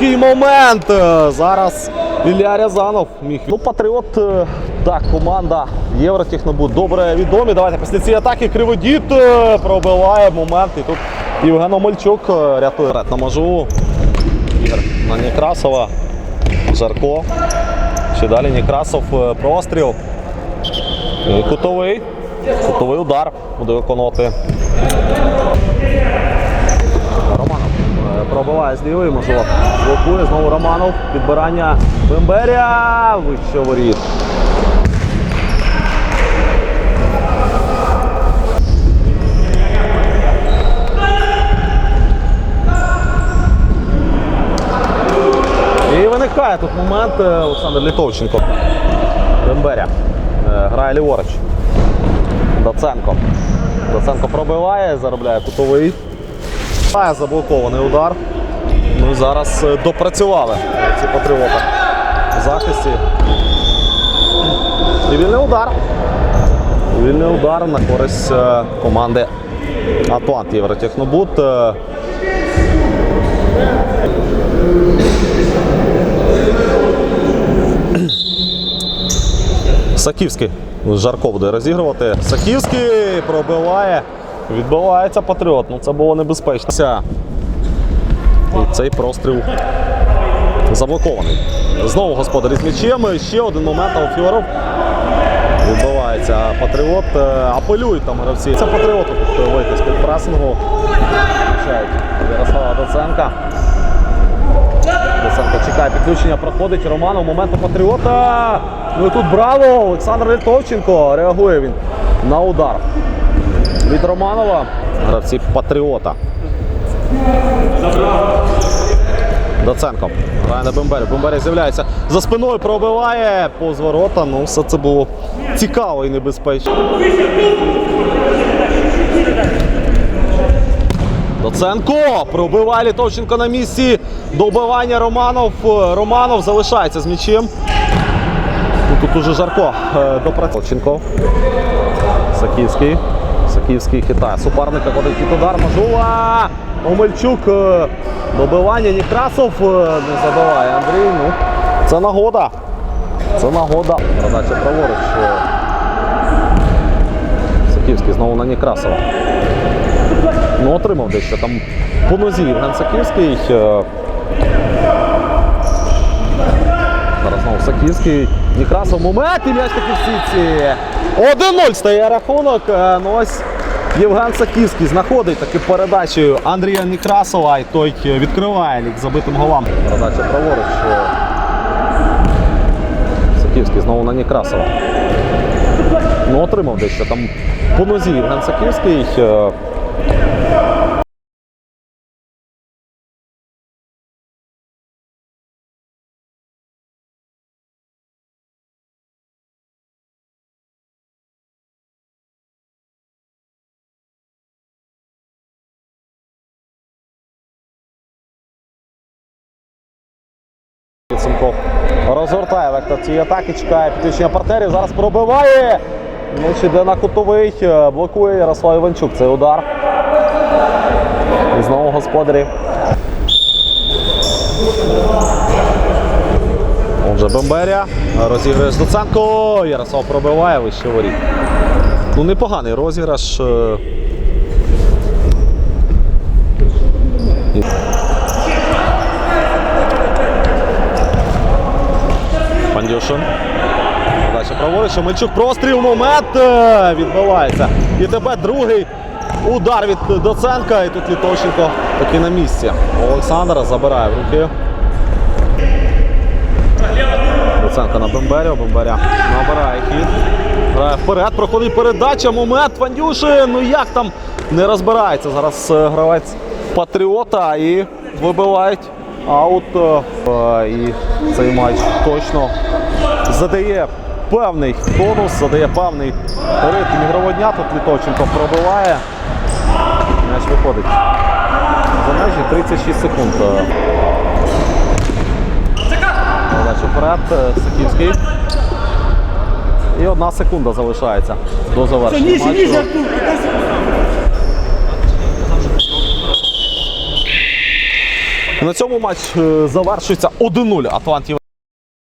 який момент! Зараз Ілля Рязанов міг. Ну, Патріот, е, так, команда Євротехнобуд добре відомі. Давайте після цієї атаки Криводіт е, пробиває момент. І тут Євген Омельчук е, рятує. На можу. Ігор на Некрасова. Жарко. Ще далі Некрасов простріл. Кутовий. Кутовий удар буде виконувати. Пробиває з лівої, можливо, блокує. Знову Романов. Підбирання Бемберя. Вище воріт. І виникає тут момент е, Олександр Літовченко. Бемберя. Е, Грає ліворуч. Доценко. Доценко пробиває, заробляє кутовий. Заблокований удар. Ну зараз е, допрацювали ці патріоти в захисті. І вільний удар. Вільний удар на користь е, команди Атлант Євротехнобуд. Е, Саківський Жарко буде розігрувати. Саківський пробиває. Відбивається Патріот. Ну це було небезпечно. І цей простріл заблокований. Знову господарі з м'ячем. Ще один момент Алфьоров. Відбувається Патріот. Е, Апелюють там гравці. Це Патріот вийти з під пресингу. Ярослава Доценка. Доценко чекає підключення, проходить. Момент у Патріота. Ну і тут браво! Олександр Литовченко. Реагує він на удар. Від Романова. Гравці Патріота. Доценко. Грає на Бембері. Бембері з'являється за спиною, пробиває повз ворота. Ну, все це було цікаво і небезпечно. Доценко пробиває Літовченко на місці. Добивання Романов. Романов залишається з м'ячем. Ну, Тут уже Жарко е, допрацював. Саківський. Саківський хитає. Суперника ходить під удар. Мажула. Омельчук. е, Добивання Некрасов е, не забиває Андрій. Ну, це нагода. Це нагода. Передача праворуч. е. Саківський знову на Некрасова. Ну, отримав дещо там по нозі Євген Саківський. Зараз знову Саківський. Некрасов момент і м'яч таки в сітці. 1-0 стає рахунок. Е, Ну ось Євген Саківський знаходить таки передачею Андрія Некрасова і той е, відкриває лік забитим голам. Передача праворуч. е. Саківський знову на Некрасова. Ну, отримав дещо там по нозі Євген Саківський. Е, Підсумков розгортає вектор цієї атаки, чекає підключення партнерів. Зараз пробиває. Чи йде на кутовий, е, блокує Ярослав Іванчук. Цей удар. І знову господарі. Отже, Бемберія. Розіграє з Доценко. Ярослав пробиває вище воріт. Ну, непоганий розіграш. Пандюшин. Подача праворуч. Мельчук простріл. Момент е, відбивається. І тепер другий удар від Доценка. І тут Літовченко таки на місці. Олександра забирає в руки. Доценко на Бемберю. Бемберя набирає хід. Грає вперед. Проходить передача. Момент. Фандюшин. Ну як там не розбирається зараз е, гравець Патріота і вибивають аут. Е, І цей матч точно задає певний тонус, задає певний ритм ігрового дня. Тут Літовченко пробиває. М'яч виходить. За межі 36 секунд. Передача вперед. е, Саківський. І одна секунда залишається до завершення матчу. На цьому матч е, завершується 1-0. Атлант